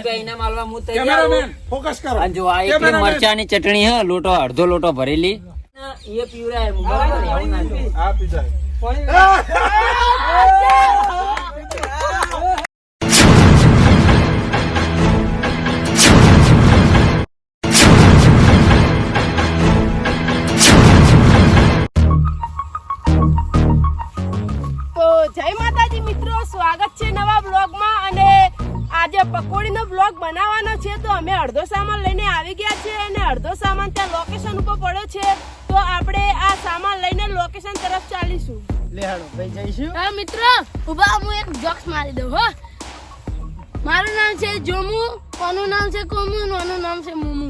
રૂપિયા ઇનામ હું કેમેરામેન ફોકસ કરો. અને જો આ કેમેરામેન. મરચાની ચટણી હે લોટો અડધો લોટો ભરેલી. એ. આ આજે પકોડીનો બ્લોગ બનાવવાનો છે તો અમે અડધો સામાન લઈને આવી ગયા છે અને અડધો સામાન ત્યાં લોકેશન ઉપર પડ્યો છે તો આપણે આ સામાન લઈને લોકેશન તરફ ચાલીશું. હા મિત્રો? ઊભા હું એક જોક્સ મારી દઉં હો. મારું નામ છે જોમુ કોનું નામ છે કોમુ નોનું નામ છે મુમુ.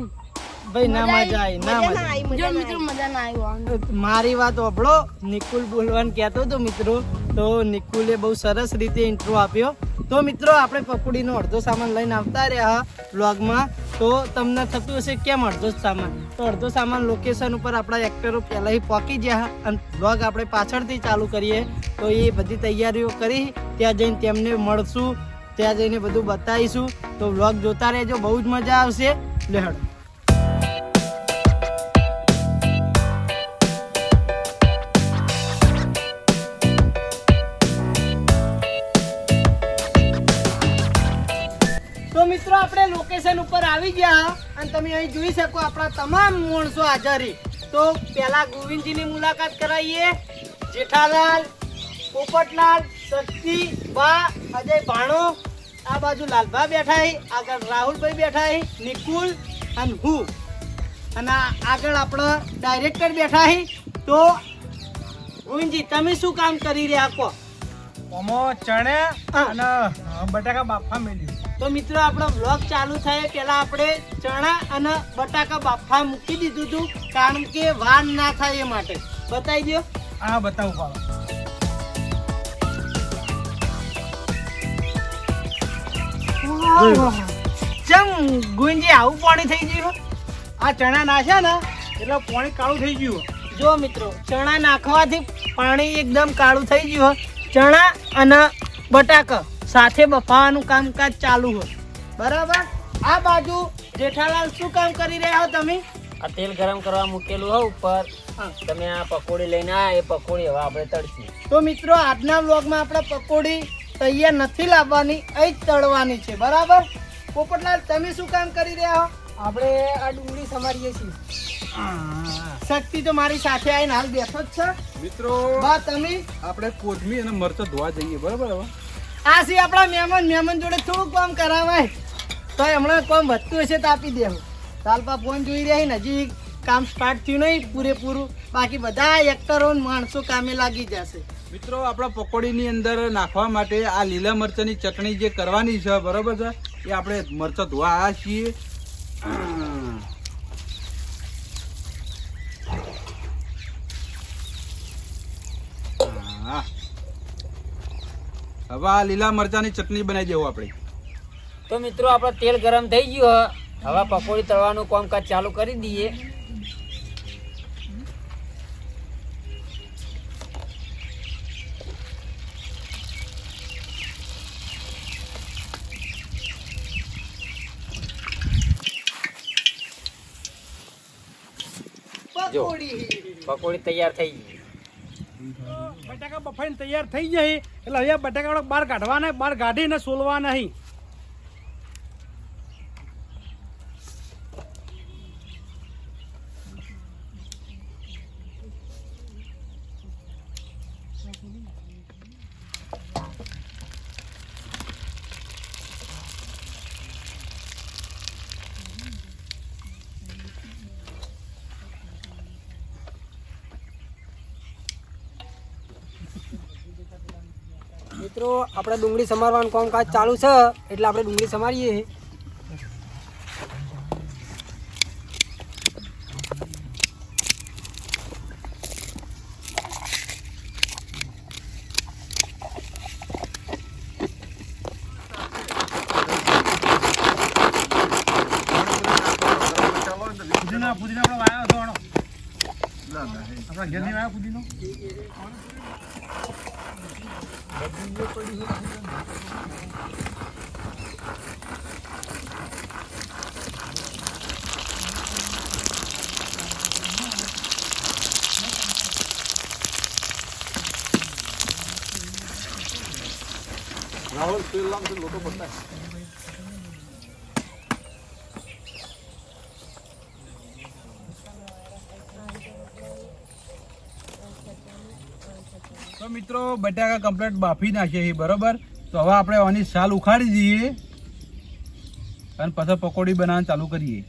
ભાઈ ના મજા આવી? ના મજા જો મિત્રો મજા ના આવી. મારી વાત ઓભળો નિકુલ બોલવાનું કહેતો તો મિત્રો. તો નિકુલે બહુ સરસ રીતે ઇન્ટ્રો આપ્યો. તો મિત્રો, આપણે પકોડીનો અડધો સામાન લઈને આવતા રહ્યા વ્લોગમાં. તો તમને થતું હશે કેમ અડધો સામાન? તો અડધો સામાન લોકેશન ઉપર આપણા એક્ટરો પહેલાંથી પહોંચી ગયા અને વ્લોગ આપણે પાછળથી ચાલુ કરીએ. તો એ બધી તૈયારીઓ કરી. ત્યાં જઈને તેમને મળશું. ત્યાં જઈને બધું બતાવીશું. તો વ્લોગ જોતા રહેજો. બહુ જ મજા આવશે. લેહડ આપણે લોકેશન ઉપર આવી ગયા અને તમે અહીં જોઈ શકો આપણા તમામ માણસો હાજરી. તો પહેલા ગોવિંદજીની મુલાકાત કરાવીએ. જેઠાલાલ પોપટલાલ શક્તિ બા અજય ભાણો આ બાજુ લાલભા બેઠા આગળ રાહુલભાઈ બેઠા નિકુલ અને હું. અને આગળ આપણો ડાયરેક્ટર બેઠા તો ગોવિંદજી તમે શું કામ કરી રહ્યા કહો ઓમો ચણે અને બટાકા બાફા મેલી તો મિત્રો આપણો બ્લોગ ચાલુ થાય. પહેલાં આપણે ચણા અને બટાકા બાફા મૂકી દીધું હતું કારણ કે વાર ના થાય એ માટે. બતાવી દો હા બતાવું પાડો ચમ ગુંજી આવું પાણી થઈ ગયું આ ચણા નાખ્યા ને એટલે પાણી કાળું થઈ ગયું જો મિત્રો ચણા નાખવાથી પાણી એકદમ કાળું થઈ ગયું ચણા અને બટાકા. સાથે બફાવાનું કામકાજ ચાલુ હોય. બરાબર? આ બાજુ જેઠાલાલ શું કામ કરી રહ્યા હો તમે? આ તેલ ગરમ કરવા મૂકેલું હોય ઉપર. હા. તમે આ પકોડી લઈને આ એ પકોડી હવે આપણે તળશું. તો મિત્રો આજના વ્લોગમાં આપણે પકોડી તૈયાર નથી લાવવાની અહીં જ તળવાની છે. બરાબર? પોપટલાલ તમે શું કામ કરી રહ્યા હો? આપણે આ ડુંગળી સમારીએ છીએ. શક્તિ તો મારી સાથે આવીને હાલ બેઠો જ છે. મિત્રો બા તમે? આપણે કોથમી અને મરચા ધોવા જઈએ. બરાબર હવે? આ સી આપણા મહેમાન. મહેમાન જોડે થોડું કામ કરાવાય. તો હમણાં કામ વધતું હશે તો આપી દેવું. તાલપા ફોન જોઈ રહ્યા હજી કામ સ્ટાર્ટ થયું નહીં, પૂરેપૂરું. બાકી બધા એક્ટરો માણસો કામે લાગી જશે. મિત્રો, આપણા પકોડીની અંદર નાખવા માટે આ લીલા મરચાંની ચટણી જે કરવાની છે, બરાબર છે, એ આપણે મરચાં ધોવા આવ્યા છીએ. હવે આ લીલા મરચાની ચટણી બનાવી દેવું આપણે. તો મિત્રો આપણો તેલ ગરમ થઈ ગયું હે. હવે પકોડી તળવાનું કામકાજ ચાલુ કરી દઈએ. જો. પકોડી. તૈયાર થઈ ગઈ. બટાકા બફાઈને તૈયાર થઈ જાય એટલે અહીંયા બટાકા બહાર કાઢવાના બહાર કાઢીને સોલવા નહીં મિત્રો આપણે ડુંગળી સમારવાનું કામકાજ ચાલુ છે એટલે આપણે ડુંગળી સમારીએ. આપણા ઘેરની આવ્યા કુદીનો રાહુલ તેલ લાગશે લોટો પડતા મિત્રો, બટાકા કમ્પ્લીટ બાફી નાખીએ છીએ બરાબર? તો હવે આપણે આની સાલ ઉખાડી દઈએ અને પછી પકોડી બનાવવાનું ચાલુ કરીએ.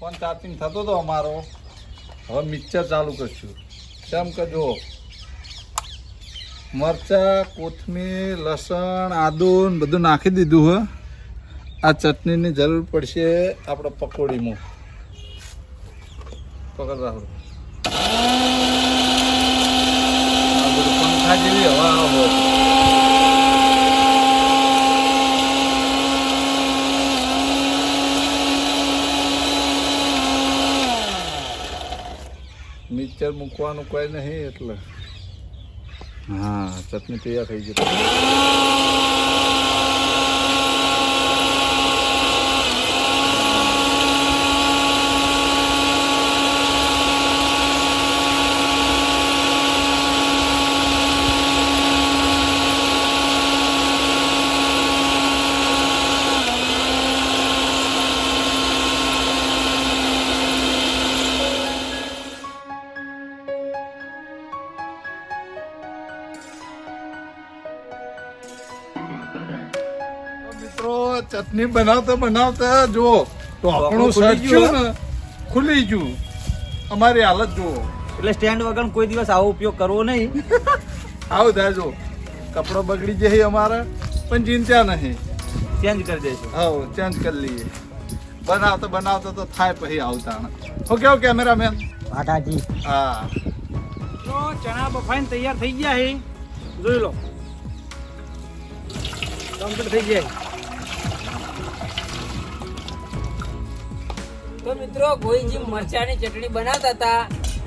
ફોન ચાર્જિંગ થતો હતો અમારો. હવે મિક્સર ચાલુ કરશું. કેમ કે જો મરચા, કોથમીર, લસણ આદુ ને બધું નાખી દીધું હોય આ ચટણીની જરૂર પડશે આપણે પકોડીમાં. પકડ રાહુલ. પંખા જેવી હવા આવે મિક્સર મૂકવાનું કોઈ નહીં એટલે. હા ચટણી તૈયાર થઈ ગઈ. ચટણી બનાવતા બનાવતા જો તો આપણું શર્ટ છું ને ખુલી ગયું. અમારી હાલત જુઓ. એટલે સ્ટેન્ડ વગર કોઈ દિવસ આવો ઉપયોગ કરવો નહીં. આવું થાય જો. કપડો બગડી જાય અમારે પણ ચિંતા નહીં. ચેન્જ કરી દઈશું હા ચેન્જ કરી લઈએ. બનાવતા બનાવતા તો થાય પછી આવતા. ઓકે ઓકે કેમેરામેન માતાજી. હા. તો ચણા બફાઈને તૈયાર થઈ ગયા છે. જોઈ લો. કમ્પ્લીટ થઈ જાય તો મિત્રો ગોવિંદજી મરચાની ચટણી બનાવતા હતા.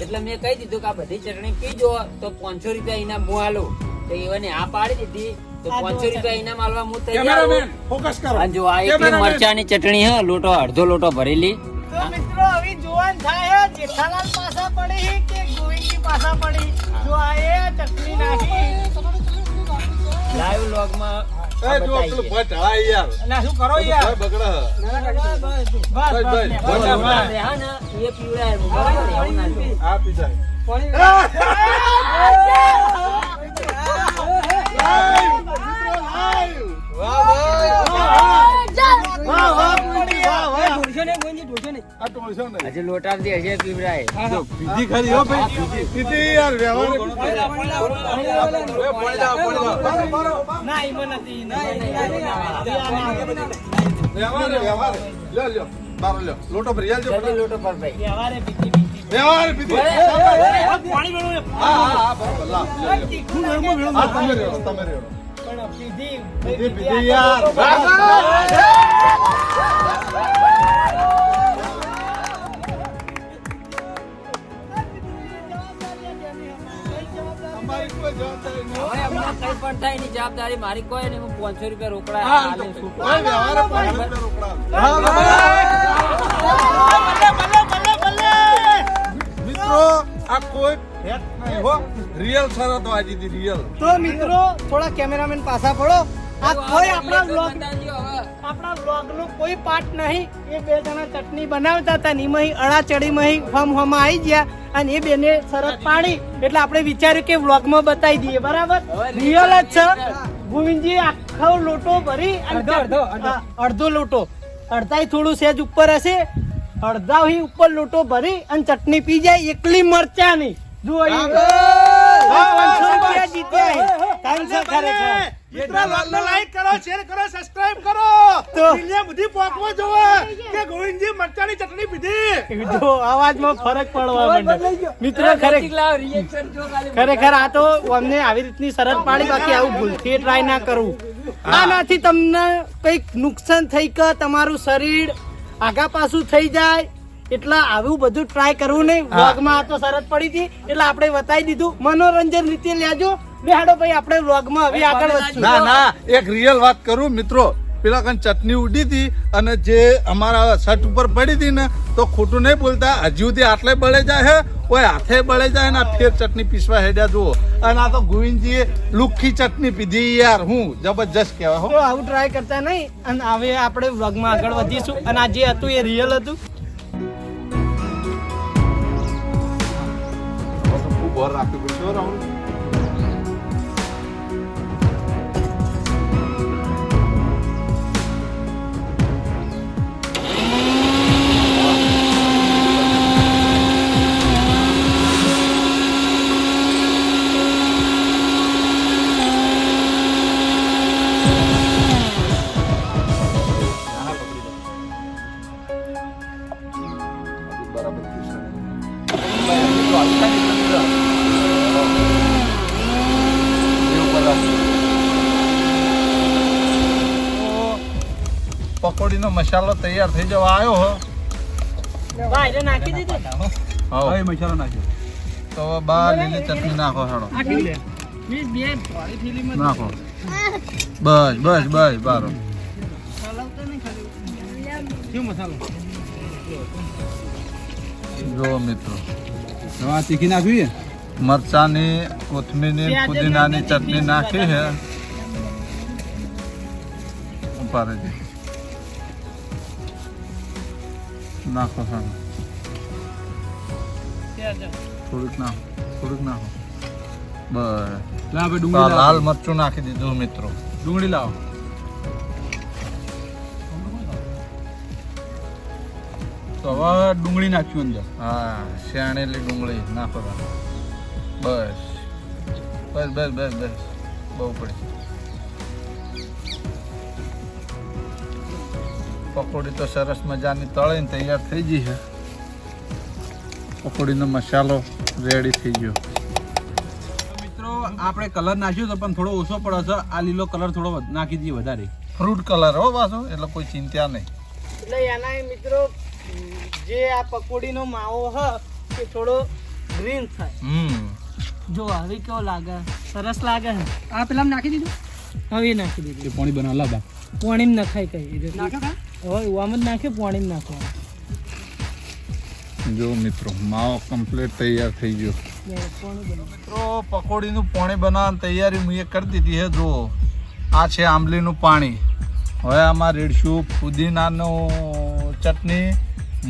એટલે મેં કહી દીધું કે આ બધી ચટણી પીજો. તો પાંચસો રૂપિયા ઇનામ હું આલું. તો એવાને આ પાડી દીધી. તો પાંચસો રૂપિયા ઇનામ આલવા હું તૈયાર ફોકસ કરો. અને જો આ એકલી મરચાની ચટણી હે લોટો અડધો લોટો ભરેલી. તો મિત્રો હવે જોવાન થાય જેઠાલાલ પાસા પડી કે ગોવિંદજી પાસા પડી? જો આ એ ચટણી નાખી. લાઈવ લોગમાં એ વાહ વાહ. ભટ્ટ આ ટોળશો નહીં. હજી લોટામાંથી હશે પીવડાય જો પીધી ખરી હો ભાઈ પીધી યાર વ્યવહાર ના ઈમન નથી ના વ્યવહાર વ્યવહાર લ્યો લ્યો બારો લ્યો લોટો ભરી આલજો લોટો પર ભાઈ વ્યવહારે પીતી વ્યવહાર પીધી પાણી વેળું હા હા હા બરોબર લા લ્યો, લ્યો. તીખું નરમું વેળું તમે રેડો તમે રેડો પણ પીધી પીધી પીધી યાર કોઈ પણ થાય એની જવાબદારી મારી કોઈ નહીં. હું પાંચસો રૂપિયા રોકડા. મિત્રો આ કોઈ નહીં હો. રિયલ શરત વાજી હતી રિયલ તો મિત્રો થોડા કેમેરામેન પાછા પડો. આ કોઈ આપણા તો બ્લોગ આપણા બ્લોગ નો કોઈ પાર્ટ નહીં. એ બે જણા ચટણી બનાવતા હતા ને એમાં અડાચડીમાં ફમ ફમ આવી ગયા અને એ બેને શરત પાડી. એટલે આપણે વિચાર્યું કે વ્લોગમાં બતાવી દઈએ બરાબર? રિયલ જ છે. ગોવિંદજી આખો લોટો ભરી અડધો અડધો લોટો. અડધાય થોડું સેજ ઉપર હશે. અડધા ઉપર લોટો ભરી અને ચટણી પી જાય એકલી મરચા લાઈક કરો શેર કરો સબસ્ક્રાઇબ કરો. દુનિયા બધી પોકવા જોવે કે ગોવિંદજી મરચાની ચટણી પીધી. જો અવાજમાં ફરક પડવા માંડ્યો. મિત્રો ખરેખર. ખરેખર આ તો અમને આવી રીતની શરત પાડી બાકી આવું ભૂલથી ટ્રાય ના કરવું આનાથી તમને કંઈક નુકસાન થઈ કે તમારું શરીર આગા પાછું થઈ જાય એટલે આવું બધું ટ્રાય કરવું નહીં. વ્લોગમાં આ તો શરત પડી હતી. એટલે આપણે બતાવી દીધું. મનોરંજન રીતે લેજો. બેહાડો ભાઈ આપણે વ્લોગમાં હવે આગળ વધશું. ના ના એક રિયલ વાત કરું મિત્રો. પેલા કન ચટણી ઉડી હતી અને જે અમારા શર્ટ ઉપર પડી હતી ને તો ખોટું નહીં બોલતા. હજુ સુધી આટલે બળે જાય હે ઓય હાથે બળે જાય ને આ ફેર ચટણી પીસવા હેડ્યા જુઓ. અને આ તો ગોવિંદજીએ લુખ્ખી ચટણી પીધી યાર હું જબરજસ્ત કહેવાય હો. આવું ટ્રાય કરતા નહીં. અને હવે આપણે વ્લોગમાં આગળ વધીશું. અને આ જે હતું એ રિયલ હતું. ખૂબ વાર રાખવી પડશે મસાલો તૈયાર થઈ જવા આવ્યો હો. વાહ એટલે નાખી દીધું? હાઉ. હવે મસાલો નાખ્યો. તો હવે બાર લીલી ચટણી નાખો હેડો. વીસ બે થોડી થેલીમાં નાખો. બસ બસ બસ બારો. હલાવતા નહીં ખાલી. શું મસાલો? જો મિત્રો. હવે આ તીખી નાખવી મરચાની કોથમીરની પુદીનાની ચટણી નાખી છે. ઉપાડે છે. નાખો સામે. થોડુંક નાખો થોડુંક નાખો. બસ. આપણે ડુંગળી લાલ મરચું નાખી દીધું મિત્રો. ડુંગળી લાવો. તો હવે ડુંગળી નાખ્યું અંદર. હા શેણેલી ડુંગળી નાખો બસ. બસ બસ બસ બસ. બહુ પડી. પકોડી તો સરસ મજાની તળીને તૈયાર થઈ ગઈ છે. પકોડીનો મસાલો રેડી થઈ ગયો. મિત્રો આપણે કલર નાખ્યો તો પણ થોડો ઓછો પડે છે. આ લીલો કલર થોડો નાખી દઈએ વધારે. ફ્રૂટ કલર હો પાછો એટલે કોઈ ચિંતા નહીં. એટલે એના મિત્રો જે આ પકોડીનો માવો હ એ થોડો ગ્રીન થાય. હમ. જો હવે કેવો લાગે? સરસ લાગે છે. આ પેલા નાખી દીધું? હવે નાખી દીધું. પાણી બનાવ પાણી પાણીમાં નખાય કઈ રીતે હવે આમ જ નાખે પાણી નાખવાનું. જો મિત્રો માવો કમ્પ્લીટ તૈયાર થઈ ગયો. મિત્રો પકોડીનું પાણી બનાવવાની તૈયારી મેં કરી દીધી છે જો આ છે આંબલીનું પાણી. હવે આમાં રેડશું પુદીનાનું ચટણી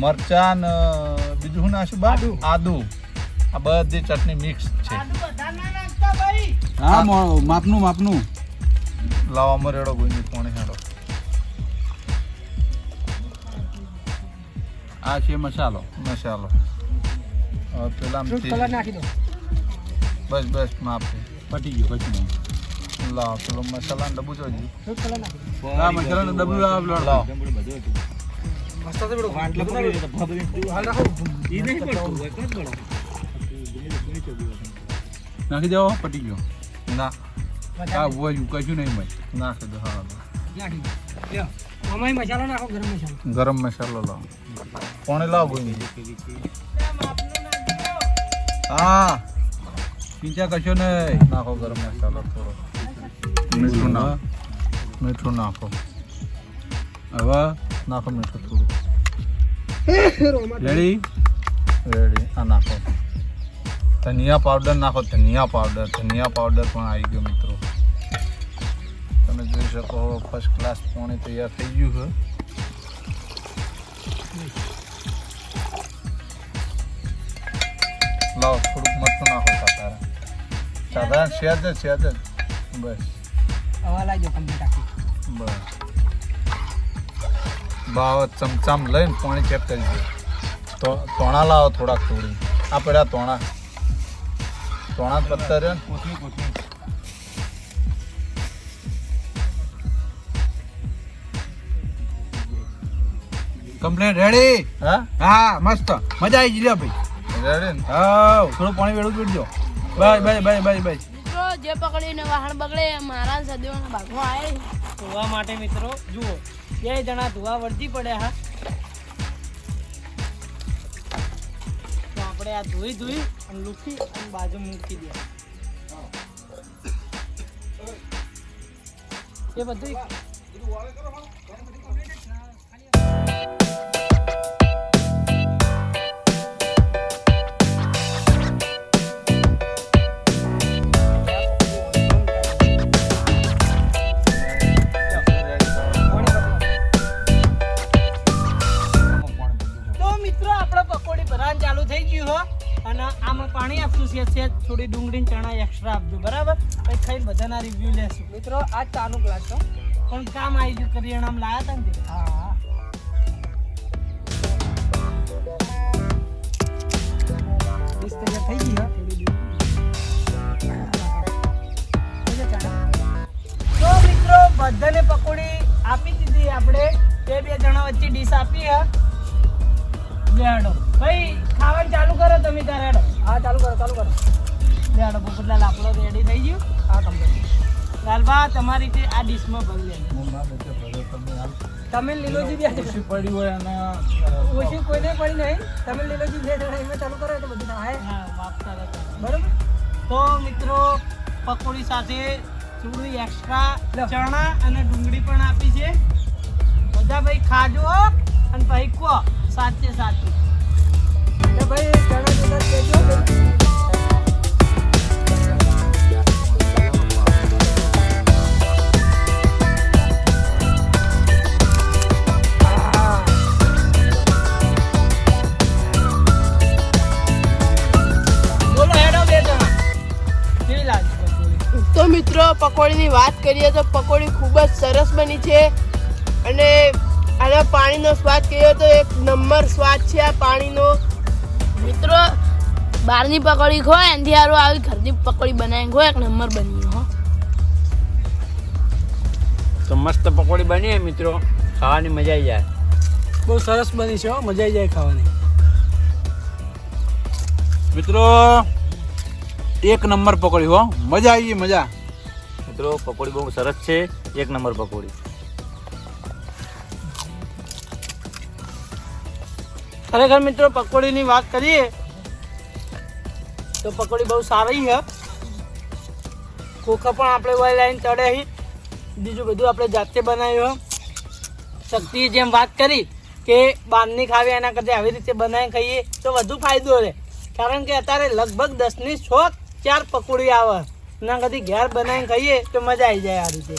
મરચાં ને બીજું શું નાખશું? બા આદુ. આ બધી ચટણી મિક્સ છે. હા માપનું માપનું. લાવવામાં રેડો ગુંજી પાણી. આ છે મસાલો મસાલો હવે પેલામાંથી કલર નાખી દો બસ બસ માપે પટી ગયો કશું નહીં લાવ પેલો મસાલાનો ડબ્બુ જોજી ફ્રૂટ કલર નાખી દો આ મસાલાનો ડબલું લાવ લો. લાવ મસ્ત છે બેડો હાલ રાખો નાખી દેવો પટી ગયો ના હા હોય કશું નહીં ભાઈ નાખી દો હા નાખી દો આમાંય મસાલો નાખો, ગરમ મસાલો. ગરમ મસાલો લાવો પાણી લાવ હા. બીજા કશો નહીં નાખો ગરમ મસાલો થોડો. મીઠું ના મીઠું નાખો. હવે નાખો મીઠું થોડું. રેડી રેડી આ નાખો. ધનિયા પાવડર નાખો. ધનિયા પાવડર ધનિયા પાવડર પણ આવી ગયો મિત્રો. શકો ફર્સ્ટ ક્લાસ પાણી તૈયાર થઈ ગયું છે. લાવો થોડુંક મરતું નાખો સાધારણ સાધારણ સેજ જ સેજ જ. બસ. બસ. બાવ ચમચામ લઈને પાણી ચેક કરી દે. તો તોણા લાવો થોડાક થોડી. આ પેલા તોણા. તોણા પત્તર પત્તા રહ્યો કમ્પ્લેટ રેડી હા? હા મસ્ત. મજા આવી ગઈ ભાઈ. રેડી હા થોડું પાણી વેળું પીડજો bye bye bye bye bye. મિત્રો જે પકડીને વાહન બગડે એ મારા સદીઓના ભાગમાં આવે ધોવા માટે મિત્રો જુઓ બે જણા ધોવા વળતી પડ્યા હા. તો આપણે આ ધોઈ ધોઈ અને લૂકી અને બાજુ મૂકી દે એ બધું પાણી આપશું છે છે થોડી ડુંગળી ચણા એક્સ્ટ્રા આપજો બરાબર? પછી ખાઈને બધાના રિવ્યુ લેશું. મિત્રો આ ચાનું ક્લાસ પણ કામ આવી ગયું કરિયાણામાં લાયા હતા ને. હા. ડીશ લેડો. ભાઈ ખાવાનું ચાલુ કરો તમે તારે હેડો હા ચાલુ કરો ચાલુ કરો. લેડો પોપટલાલ આપણો રેડી થઈ ગયું. હા કમ્પ્લીટ લાલબા તમારી રીતે આ ડીશમાં ભરી લેજો. તમે લીલોજી બી આજે પડી હોય અને ઓછી કોઈને પડી નહીં. તમે લીલોજી બે જણા ચાલુ કરો તો બધું થાય. હા હતા બરોબર? તો મિત્રો પકોડી સાથે થોડું એક્સ્ટ્રા ચણા અને ડુંગળી પણ આપી છે. બધા ભાઈ ખાજો. અને ભાઈ કહો સાચે સાચું ભાઈ ચણા જોતા કહેજો તો મિત્રો પકોડીની વાત કરીએ તો પકોડી ખૂબ જ સરસ બની છે. અને આના પાણીનો સ્વાદ કહીએ તો એક નંબર સ્વાદ છે આ પાણીનો. મિત્રો બહારની પકોડી ખો એનાથી સારું આવી ઘરની પકોડી બનાવી ખો એક નંબર બની હો. તો મસ્ત પકોડી બની મિત્રો ખાવાની મજા આવી જાય. બહુ સરસ બની છે હો મજા આવી જાય ખાવાની. મિત્રો એક નંબર પકોડી હો. મજા આવી ગઈ મજા. મિત્રો પકોડી બહુ સરસ છે એક નંબર પકોડી. ખરેખર મિત્રો, પકોડીની વાત કરીએ, તો પકોડી બહુ સારી છે. ખોખા પણ આપણે વાય લાઈન ચડે બીજું બધું આપણે જાતે બનાવ્યું શક્તિ જેમ વાત કરી કે બહારની ખાવી એના કરતાં આવી રીતે બનાવીને ખાઈએ તો વધુ ફાયદો રહે. કારણ કે અત્યારે લગભગ દસની છ ચાર પકોડી આવે. એના કરતી ઘેર બનાવીને ખાઈએ તો મજા આવી જાય આ રીતે.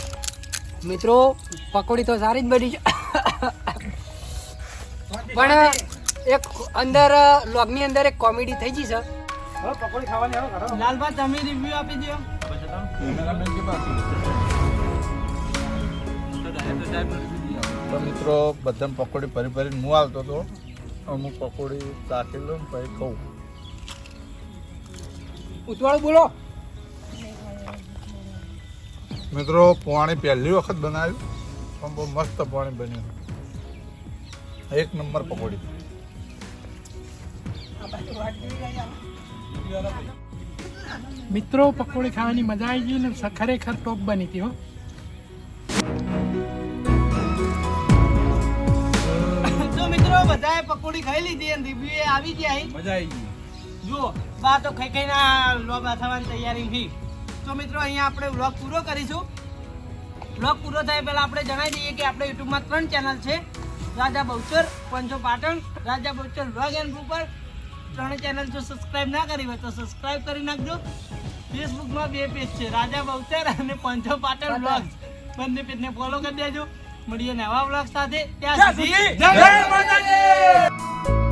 મિત્રો, પકોડી તો સારી જ બની છે. પણ એક અંદર લોગની અંદર એક કોમેડી થઈ ગઈ છે. લાલભા તમે રિવ્યુ આપી દો તો મિત્રો બધા પકોડી ભરી ભરીને હું આવતો હતો. અમુક પકોડી ચાખી લઉં પછી ખાઉં. ઉતવાળું બોલો. મિત્રો પાણી પહેલી વખત બનાવ્યું. પણ બહુ મસ્ત પાણી બન્યું. એક નંબર પકોડી. મિત્રો પકોડી ખાવાની મજા આવી ગઈ ને ખરેખર ટોપ બની હતી હો. તો મિત્રો બધાએ પકોડી ખાઈ લીધી અને રિવ્યુ આવી ગયા અહીં. મજા આવી ગઈ. જુઓ બા તો ખાઈ ખાઈ ના વ્લોગ થવાની તૈયારી થઈ તો મિત્રો અહીંયા આપણે વ્લોગ પૂરો કરીશું. વ્લોગ પૂરો થાય પહેલા આપણે જણાવી દઈએ કે આપણે યુટ્યુબમાં ત્રણ ચેનલ છે. રાજા બહુચર પંચો પાટણ રાજા બહુચર વ્લોગ એન્ડ ઉપર ત્રણે ચેનલ જો સબસ્ક્રાઇબ ના કરી હોય તો સબસ્ક્રાઇબ કરી નાખજો. ફેસબુકમાં બે પેજ છે રાજા બવતર અને પંચો પાટણ વ્લોગ બંને પેજને ફોલો કરી દેજો. મળીએ નવા વ્લોગ સાથે. ત્યાં સુધી જય માતાજી!